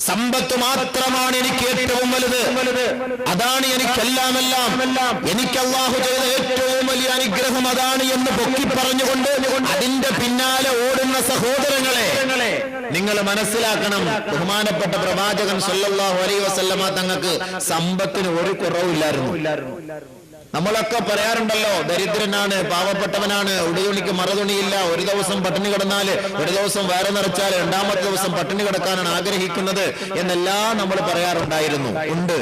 സമ്പത്ത് മാത്രമാണ് എനിക്ക് ഏറ്റവും വലുത്. അതാണ് എനിക്കെല്ലാം എല്ലാം എനിക്ക് അള്ളാഹു ചെയ്ത ഏറ്റവും വലിയ അനുഗ്രഹം അതാണ് എന്ന് പൊക്കി പറഞ്ഞുകൊണ്ട് അതിന്റെ പിന്നാലെ ഓടുന്ന സഹോദരങ്ങളെ നിങ്ങൾ മനസ്സിലാക്കണം. ബഹുമാനപ്പെട്ട പ്രവാചകൻ സല്ലല്ലാഹു അലൈഹി വസല്ലമ തങ്ങൾക്ക് സമ്പത്തിന് ഒരു കുറവില്ലായിരുന്നു നമ്മളൊക്കെ പറയാറുണ്ടല്ലോ ദരിദ്രനാണ് പാവപ്പെട്ടവനാണ് ഉടുതുണിക്ക് മറുതുണിയില്ല ഒരു ദിവസം പട്ടിണി കിടന്നാൽ ഒരു ദിവസം വയറ് നിറച്ചാൽ രണ്ടാമത്തെ ദിവസം പട്ടിണി കിടക്കാനാണ് ആഗ്രഹിക്കുന്നത് എന്നെല്ലാം നമ്മൾ പറയാറുണ്ടായിരുന്നു. ഉണ്ട്.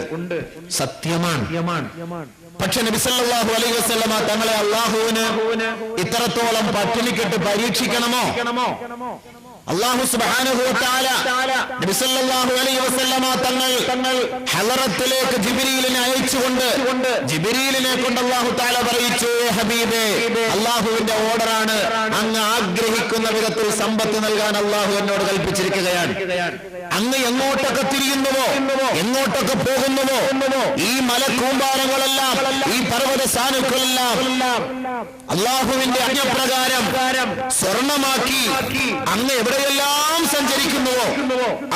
സത്യമാണ്. പക്ഷെ നബിസല്ലാഹു അലൈഹി വസല്ലമ തങ്ങളെ അള്ളാഹുവിന് ഇത്രത്തോളം പട്ടിണിക്കിട്ട് പരീക്ഷിക്കണമോ? അള്ളാഹു തങ്ങൾ തങ്ങൾ ഹലറത്തിലേക്ക് ജിബ്രീലിനെ അയച്ചുകൊണ്ട് ജിബ്രീലിനെ കൊണ്ട് അള്ളാഹു തആല പറയിച്ചു "ഏ ഹബീബേ അള്ളാഹുവിന്റെ ഓർഡറാണ്. അങ്ങ് ആഗ്രഹിക്കുന്ന വിധത്തിൽ സമ്പത്ത് നൽകാൻ അള്ളാഹു എന്നോട് കൽപ്പിച്ചിരിക്കുകയാണ്. അങ്ങ് എങ്ങോട്ടൊക്കെ തിരിയുന്നുവോ? എങ്ങോട്ടൊക്കെ പോകുന്നുവോ? ഈ മലക്കൂമ്പാരങ്ങളെല്ലാം ഈ പർവത സാനുക്കളെല്ലാം അള്ളാഹുവിന്റെ അജ്ഞപ്രകാരം സ്വർണമാക്കി അങ്ങ് എവിടെയെല്ലാം സഞ്ചരിക്കുന്നുവോ?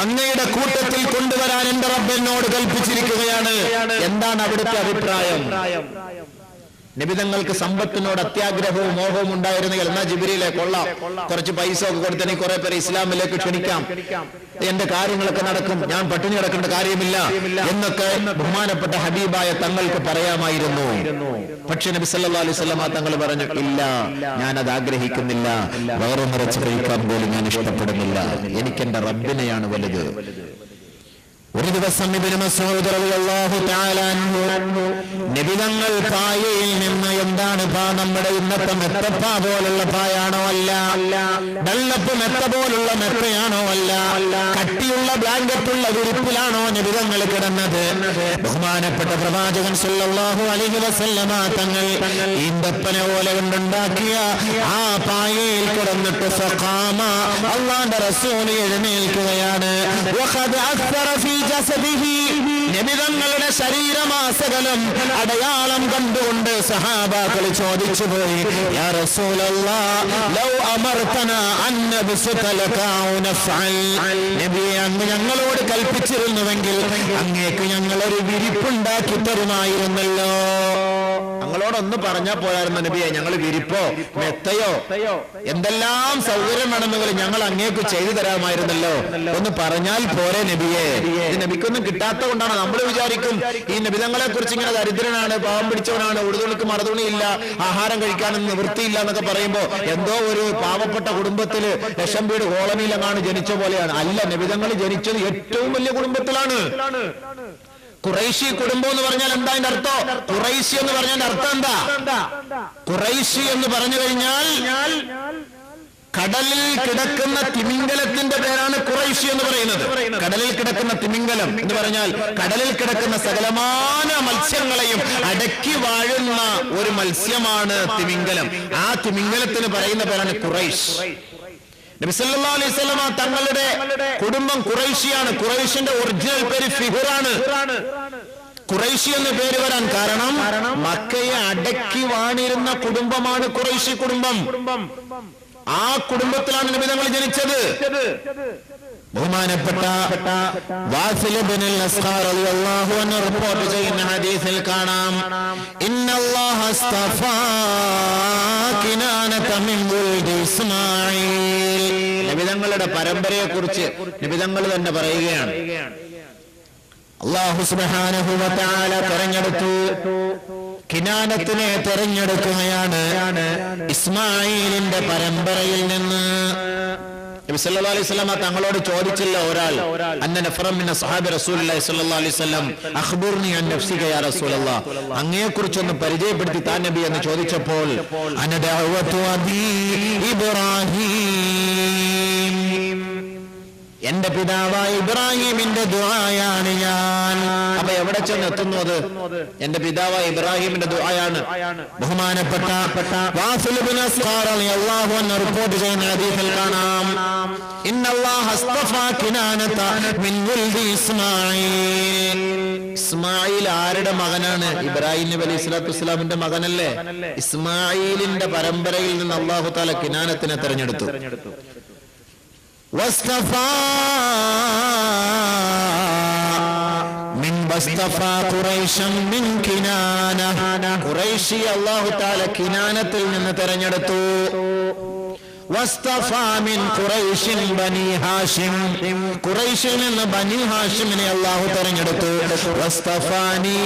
അങ്ങയുടെ കൂട്ടത്തിൽ കൊണ്ടുവരാൻ എന്റെ റബ്ബെന്നോട് കൽപ്പിച്ചിരിക്കുകയാണ്. എന്താണ് അവിടുത്തെ അഭിപ്രായം? നിബിതങ്ങൾക്ക് സമ്പത്തിനോട് അത്യാഗ്രഹവും മോഹവും ഉണ്ടായിരുന്നെങ്കിൽ എന്നാ ജിബിരിയിലെ കൊള്ളാം. കുറച്ച് പൈസ ഒക്കെ കൊടുത്തെ കുറെ പേരെ ഇസ്ലാമിലേക്ക് ക്ഷണിക്കാം. എന്റെ കാര്യങ്ങളൊക്കെ നടക്കും. ഞാൻ പട്ടിണി കിടക്കേണ്ട കാര്യമില്ല എന്നൊക്കെ ബഹുമാനപ്പെട്ട ഹബീബായ തങ്ങൾക്ക് പറയാമായിരുന്നു. പക്ഷെ നബി സല്ലല്ലാഹു അലൈഹി വസല്ലമ തങ്ങൾ പറഞ്ഞു ഇല്ല ഞാൻ അത് ആഗ്രഹിക്കുന്നില്ല. വേറെ നിറച്ച് കഴിക്കാൻ പോലും ഞാൻ ഇഷ്ടപ്പെടുന്നില്ല. എനിക്ക് എന്റെ റബ്ബിനെയാണ് വലുത്. ഒരു ദിവസം നിബിതങ്ങൾ പായയിൽ നിന്ന് എന്താണ് പാ നമ്മുടെ ഇന്നത്തെ മെത്തപ്പ പോലുള്ള പായാണോ അല്ല? വെള്ളപ്പ് മെത്ത പോലുള്ള മെത്തയാണോ അല്ല? കട്ടിയുള്ള ബ്ലാങ്കറ്റുള്ള വിരിപ്പിലാണോ നബിതങ്ങൾ കിടന്നത്? ബഹുമാനപ്പെട്ട പ്രവാചകൻ സല്ലല്ലാഹു അലൈഹി വസല്ലമ തങ്ങൾ ഈന്തപ്പനെ പോലെ കൊണ്ടുണ്ടാക്കിയ ആ പായയിൽ കിടന്നിട്ട് സഖാമ അള്ളാന്റെ റസൂൽ എഴുന്നേൽക്കുകയാണ്. നബിതങ്ങളുടെ ശരീരമാസകലം അടയാളം കണ്ടുകൊണ്ട് സഹാബാക്കൾ ചോദിച്ചു പോയി അങ്ങ് ഞങ്ങളോട് കൽപ്പിച്ചിരുന്നുവെങ്കിൽ അങ്ങേക്ക് ഞങ്ങളൊരു വിരിപ്പുണ്ടാക്കി തരുമായിരുന്നല്ലോ. ഞങ്ങളോടൊന്ന് പറഞ്ഞാൽ പോരായിരുന്നു നബിയെ. ഞങ്ങൾ വിരിപ്പോ മെത്തയോ എന്തെല്ലാം സൗകര്യം വേണമെങ്കിൽ ഞങ്ങൾ അങ്ങേക്ക് ചെയ്തു തരാമായിരുന്നല്ലോ. ഒന്ന് പറഞ്ഞാൽ പോരെ നബിയെ. ഇത് നബിക്കൊന്നും കിട്ടാത്ത കൊണ്ടാണ്. നമ്മൾ വിചാരിക്കും ഈ നബിതങ്ങളെ കുറിച്ച് ഇങ്ങനെ ദരിദ്രനാണ് പാവം പിടിച്ചവനാണ് ഉടുതുണിക്ക് മറുതുണിയില്ല ആഹാരം കഴിക്കാനൊന്നും നിവൃത്തിയില്ല എന്നൊക്കെ പറയുമ്പോ എന്തോ ഒരു പാവപ്പെട്ട കുടുംബത്തിൽ ലക്ഷം വീട് കോളനിയിലെങ്ങാണ് ജനിച്ച പോലെയാണ്. അല്ല നബിതങ്ങൾ ജനിച്ചത് ഏറ്റവും വലിയ കുടുംബത്തിലാണ്. ഖുറൈശി കുടുംബം എന്ന് പറഞ്ഞാൽ എന്താ അതിന്റെ അർത്ഥം? ഖുറൈശി എന്ന് പറഞ്ഞാൽ അർത്ഥം എന്താ? ഖുറൈശി എന്ന് പറഞ്ഞു കഴിഞ്ഞാൽ കടലിൽ കിടക്കുന്ന തിമിംഗലത്തിന്റെ പേരാണ് ഖുറൈശി എന്ന് പറയുന്നത്. കടലിൽ കിടക്കുന്ന തിമിംഗലം എന്ന് പറഞ്ഞാൽ കടലിൽ കിടക്കുന്ന സകലമാന മത്സ്യങ്ങളെയും അടക്കി വാഴുന്ന ഒരു മത്സ്യമാണ് തിമിംഗലം. ആ തിമിംഗലത്തിന് പറയുന്ന പേരാണ് ഖുറൈശ്. നബി സല്ലല്ലാഹു അലൈഹി തങ്ങളുടെ കുടുംബം ഖുറൈശിയാണ്. ഖുറൈശിന്റെ ഒറിജിനൽ പേര് ഫിഹുറാണ്. ഖുറൈശി എന്ന പേര് വരാൻ കാരണം മക്കയെ അടക്കി വാണിരുന്ന കുടുംബമാണ് ഖുറൈശി കുടുംബം. ആ കുടുംബത്തിലാണ് നബി തങ്ങൾ ജനിച്ചത്. ബഹുമാനപ്പെട്ട റിപ്പോർട്ട് ചെയ്യുന്ന ഹദീസിൽ കാണാം. നിബിതങ്ങളുടെ പരമ്പരയെ കുറിച്ച് നിബിതങ്ങൾ തന്നെ പറയുകയാണ്. അള്ളാഹു തആല തെരഞ്ഞെടുത്തു. കിനാനത്തിനെ തെരഞ്ഞെടുക്കുകയാണ് ഇസ്മായിലിന്റെ പരമ്പരയിൽ നിന്ന്. അലൈഹി തങ്ങളോട് ചോദിച്ചില്ല ഒരാൾ അങ്ങയെ കുറിച്ചൊന്ന് പരിചയപ്പെടുത്തി താൻ നബി എന്ന് ചോദിച്ചപ്പോൾ ഇബ്രാഹിം. എന്റെ പിതാവായ ഇബ്രാഹിമിന്റെ ദുആയാണ് ഞാൻ. അപ്പൊ എവിടെ ചെന്ന് എത്തുന്നു അത്? എന്റെ പിതാവായ ഇബ്രാഹിമിന്റെ ദുആയാണ്. ബഹുമാനപ്പെട്ട റിപ്പോർട്ട് ചെയ്യുന്ന ഹദീസിൽ കാണാം. ഇസ്മായിൽ ആരുടെ മകനാണ്? ഇബ്രാഹിം നബി അലൈഹി സ്വലാത്തു വസ്സലാമിന്റെ മകനല്ലേ? ഇസ്മായിലിന്റെ പരമ്പരയിൽ നിന്ന് അള്ളാഹു താല കിനാനത്തിനെ തെരഞ്ഞെടുത്തു. അള്ളാഹു താല കിനാനത്തിൽ നിന്ന് തെരഞ്ഞെടുത്തു. ഖുറൈശിൽ നിന്ന് ഹാഷിമിനെ അല്ലാഹു തെരഞ്ഞെടുത്തു.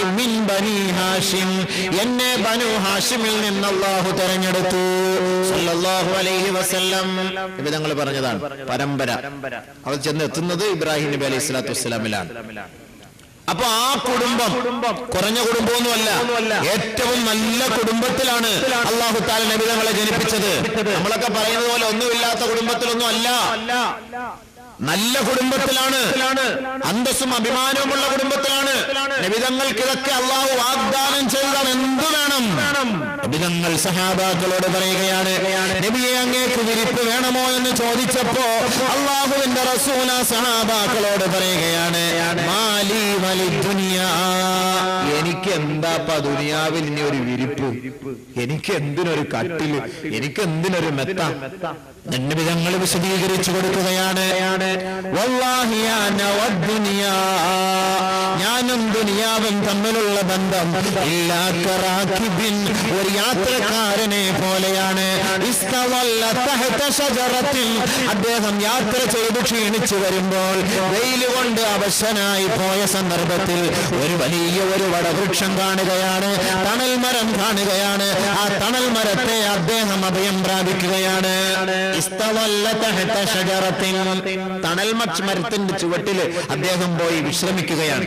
മിൻ ഹാഷിം. എന്നെ ബനു ഹാഷിമിൽ നിന്ന് അല്ലാഹു തെരഞ്ഞെടുത്തു. സല്ലല്ലാഹു അലൈഹി വസല്ലം. പറഞ്ഞതാണ് പരമ്പര. അവർ ചെന്ന് എത്തുന്നത് ഇബ്രാഹിം നബി അലൈഹി സ്വലാത്തു വസ്സലാമിലാണ്. അപ്പൊ ആ കുടുംബം കുറഞ്ഞ കുടുംബമൊന്നുമല്ല ഏറ്റവും നല്ല കുടുംബത്തിലാണ് അള്ളാഹു താല നബിതങ്ങളെ ജനിപ്പിച്ചത്. നമ്മളൊക്കെ പറയുന്നത് പോലെ ഒന്നുമില്ലാത്ത കുടുംബത്തിലൊന്നും അല്ല നല്ല കുടുംബത്തിലാണ്. അന്തസ്സും അഭിമാനവുമുള്ള കുടുംബത്തിലാണ്. നബിതങ്ങൾക്ക് ഇതൊക്കെ അള്ളാഹു വാഗ്ദാനം ചെയ്താൽ എന്തു വേണം? നിബിതങ്ങൾ സഹാബാക്കളോട് പറയുകയാണ് നബിയെ അങ്ങേക്ക് വിരിപ്പ് വേണമോ? എന്ന് ചോദിച്ചപ്പോ അള്ളാഹുവിന്റെ റസൂല സഹാബാക്കളോട് പറയുകയാണ് മാലി വലി ദുനിയാ. എനിക്ക് എന്താപ്പ ദുനിയാവിൽ ഇനി ഒരു വിരിപ്പ്? എനിക്ക് എന്തിനൊരു കട്ടിൽ? എനിക്ക് എന്തിനൊരു മെത്ത? നബിതങ്ങൾ വിശദീകരിച്ചു കൊടുക്കുകയാണ്. ഞാനും ദുനിയാവും തമ്മിലുള്ള ബന്ധം ഇല്ലാത്തറാഖിബിൻ ഒരു യാത്രക്കാരനെ പോലെയാണ്. അദ്ദേഹം യാത്ര ചെയ്ത് ക്ഷീണിച്ചു വരുമ്പോൾ വെയിൽ കൊണ്ട് അവശനായി പോയ സന്ദർഭത്തിൽ ഒരു വലിയ ഒരു വടവൃക്ഷം കാണുകയാണ്. തണൽ മരം കാണുകയാണ്. ആ തണൽ മരത്തെ അദ്ദേഹം അഭയം പ്രാപിക്കുകയാണ്. ഇസ്തവല്ല തഹത ഷജറത്തിൽ തണൽ മച്ച് മരത്തിന്റെ ചുവട്ടിൽ അദ്ദേഹം പോയി വിശ്രമിക്കുകയാണ്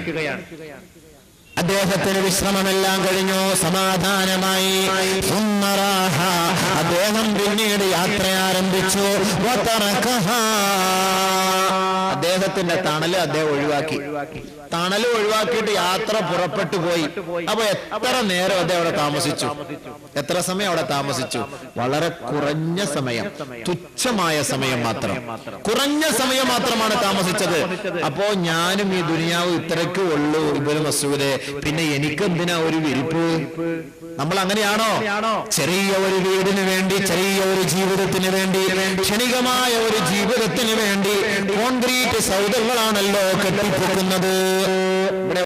അദ്ദേഹത്തിന് വിശ്രമമെല്ലാം കഴിഞ്ഞു സമാധാനമായി അദ്ദേഹം പിന്നീട് യാത്ര ആരംഭിച്ചു. അദ്ദേഹത്തിന്റെ തണൽ അദ്ദേഹം ഒഴിവാക്കി. തണൽ ഒഴിവാക്കിയിട്ട് യാത്ര പുറപ്പെട്ടു പോയി. അപ്പൊ എത്ര നേരം അദ്ദേഹം അവിടെ താമസിച്ചു? എത്ര സമയം അവിടെ താമസിച്ചു? വളരെ കുറഞ്ഞ സമയം. തുച്ഛമായ സമയം മാത്രം. കുറഞ്ഞ സമയം മാത്രമാണ് താമസിച്ചത്. അപ്പോ ഞാനും ഈ ദുനിയാവ് ഇത്രയ്ക്ക് ഉള്ളൂ ഇവർ മസൂദെ. പിന്നെ എനിക്കെന്തിനാ ഒരു വിരിപ്പ്? നമ്മൾ അങ്ങനെയാണോ? ചെറിയ ഒരു വീടിന് വേണ്ടി ചെറിയ ഒരു ജീവിതത്തിന് വേണ്ടി ക്ഷണികമായ ഒരു ജീവിതത്തിന് വേണ്ടി കോൺക്രീറ്റ് സൗദങ്ങളാണല്ലോ കെട്ടിപ്പൊക്കുന്നത്.